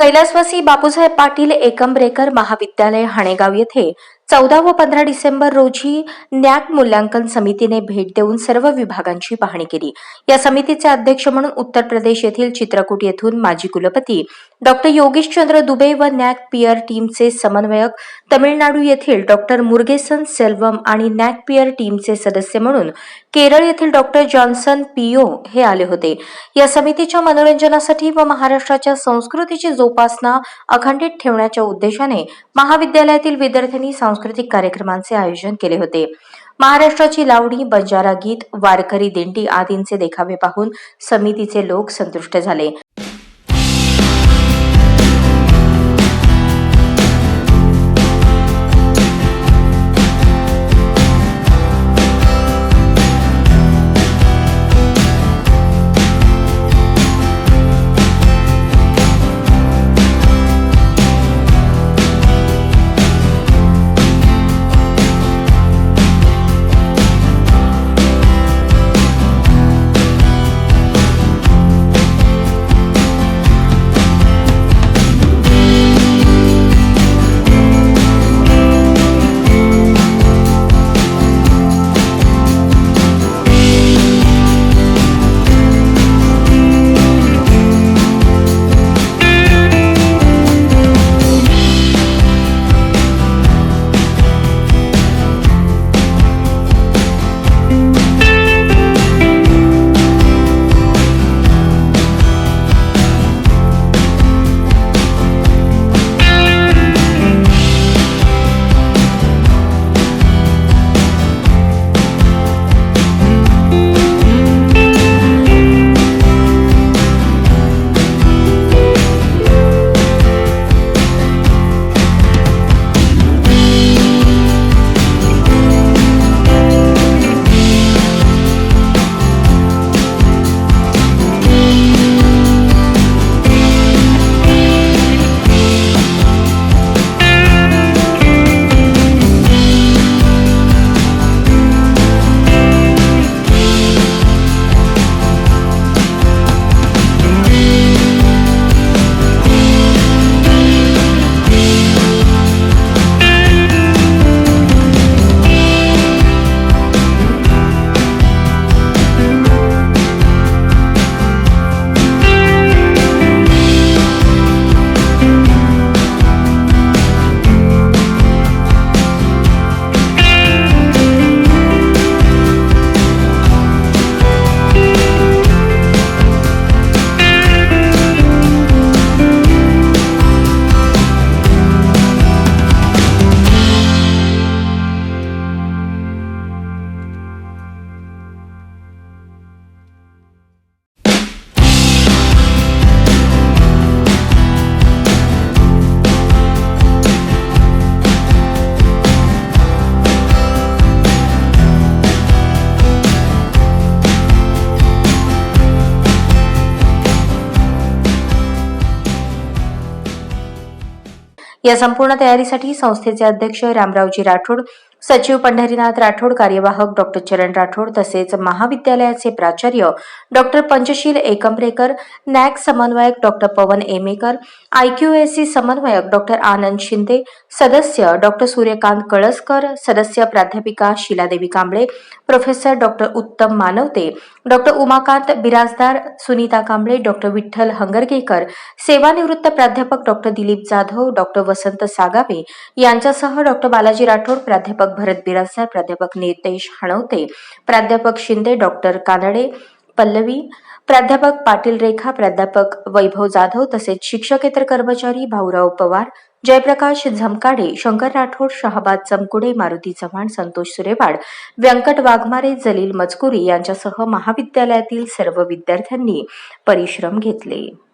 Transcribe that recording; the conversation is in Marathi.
कैलासवासी बापूसाहेब पाटील एकंब्रेकर महाविद्यालय हाणेगाव येथे चौदा व पंधरा डिसेंबर रोजी न्याक मूल्यांकन समितीने भेट देऊन सर्व विभागांची पाहणी केली. या समितीचे अध्यक्ष म्हणून उत्तर प्रदेश येथील चित्रकूट येथून माजी कुलपती डॉक्टर योगेशचंद्र दुबे व नॅक पियर टीमचे समन्वयक तमिळनाडू येथील डॉक्टर मुर्गेसन सेल्वम आणि नॅक पियर टीमचे सदस्य म्हणून केरळ येथील डॉक्टर जॉन्सन पियो हे आले होते. या समितीच्या मनोरंजनासाठी व महाराष्ट्राच्या संस्कृतीची जोपासना अखंडित ठेवण्याच्या उद्देशाने महाविद्यालयातील विद्यार्थ्यांनी सांस्कृतिक कार्यक्रमांचे आयोजन केले होते. महाराष्ट्राची लावणी बंजारा गीत वारकरी दिंडी आदींचे देखावे पाहून समितीचे लोक संतुष्ट झाले. या संपूर्ण तयारीसाठी संस्थेचे अध्यक्ष रामरावजी राठोड सचिव पंढरीनाथ राठोड कार्यवाहक डॉक्टर चरण राठोड तसेच महाविद्यालयाचे प्राचार्य डॉक्टर पंचशील एकंबरेकर नॅक समन्वयक डॉक्टर पवन एमेकर आयक्यूएससी समन्वयक डॉक्टर आनंद शिंदे सदस्य डॉक्टर सूर्यकांत कळसकर सदस्य प्राध्यापिका Shiladevi Kamble professor doctor Uttam Manvate doctor Umakant Birajdar Sunita Kamble doctor Vitthal Hangargekar सेवानिवृत्त प्राध्यापक डॉक्टर दिलीप जाधव डॉक्टर वसंत सागावे यांच्यासह डॉक्टर बालाजी राठोड प्राध्यापक भरत बिराजदार प्राध्यापक नितेश हणवते. प्राध्यापक शिंदे डॉक्टर कानडे पल्लवी. प्राध्यापक पाटील रेखा प्राध्यापक वैभव जाधव तसेच शिक्षकेतर कर्मचारी भाऊराव पवार जयप्रकाश झमकाडे शंकर राठोड शहाबाद चमकुडे मारुती चव्हाण संतोष सुरेवाड व्यंकट वाघमारे जलील मजकुरी यांच्यासह महाविद्यालयातील सर्व विद्यार्थ्यांनी परिश्रम घेतले.